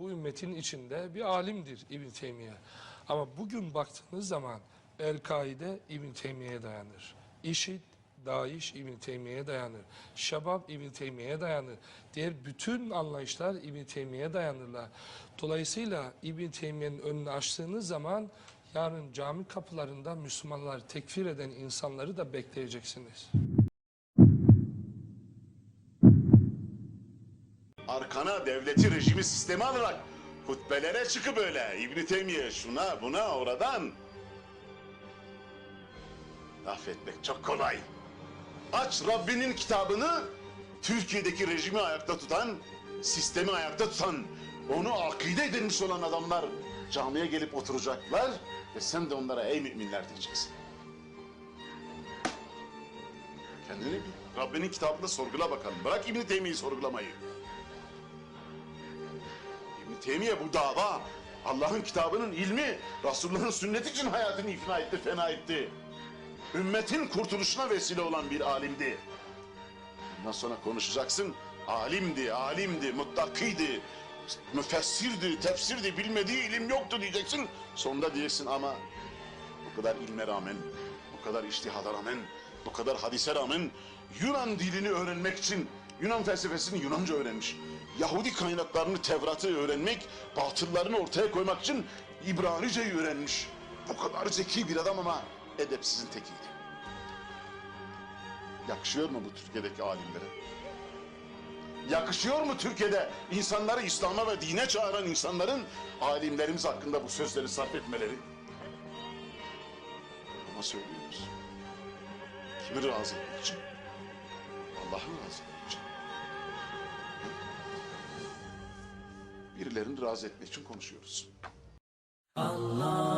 bu ümmetin içinde bir alimdir İbn Teymiye. Ama bugün baktığınız zaman El-Kaide İbn Teymiye'ye dayanır. İŞİD, DAEŞ İbn Teymiye'ye dayanır. Şebab İbn Teymiye'ye dayanır. Diğer bütün anlayışlar İbn Teymiye'ye dayanırlar. Dolayısıyla İbn Teymiye'nin önünü açtığınız zaman yarın cami kapılarında Müslümanları tekfir eden insanları da bekleyeceksiniz. Arkana devleti rejimi sistemi alarak hutbelere çıkıp öyle İbn Teymiye şuna buna oradan affetmek çok kolay. Aç Rabbinin kitabını Türkiye'deki rejimi ayakta tutan, sistemi ayakta tutan, onu akide edilmiş olan adamlar camiye gelip oturacaklar ve sen de onlara ey müminler diyeceksin. Kendini bil. Rabbinin kitabında sorgula bakalım. Bırak İbn Teymiye'yi sorgulamayı. İbn Teymiye bu dava Allah'ın kitabının ilmi, Resulullah'ın sünneti için hayatını ifna etti, fena etti. Ümmetin kurtuluşuna vesile olan bir alimdi. Bundan sonra konuşacaksın. Alimdi, alimdi, muttakiydi, müfessirdi, tefsirdi, bilmediği ilim yoktu diyeceksin. Sonunda diyeceksin ama bu kadar ilme rağmen, bu kadar iştihada rağmen, bu kadar hadise rağmen Yunan dilini öğrenmek için Yunan felsefesini Yunanca öğrenmiş. Yahudi kaynaklarını, Tevrat'ı öğrenmek, batıllarını ortaya koymak için İbranice'yi öğrenmiş. Bu kadar zeki bir adam ama edepsizin tekiydi. Yakışıyor mu bu Türkiye'deki alimlere? Yakışıyor mu Türkiye'de insanları İslam'a ve dine çağıran insanların alimlerimiz hakkında bu sözleri sarf etmeleri? Ama söylüyoruz. Kimi razı etmek için? Allah'ı razı etmek için. Birilerini razı etmek için konuşuyoruz. Allah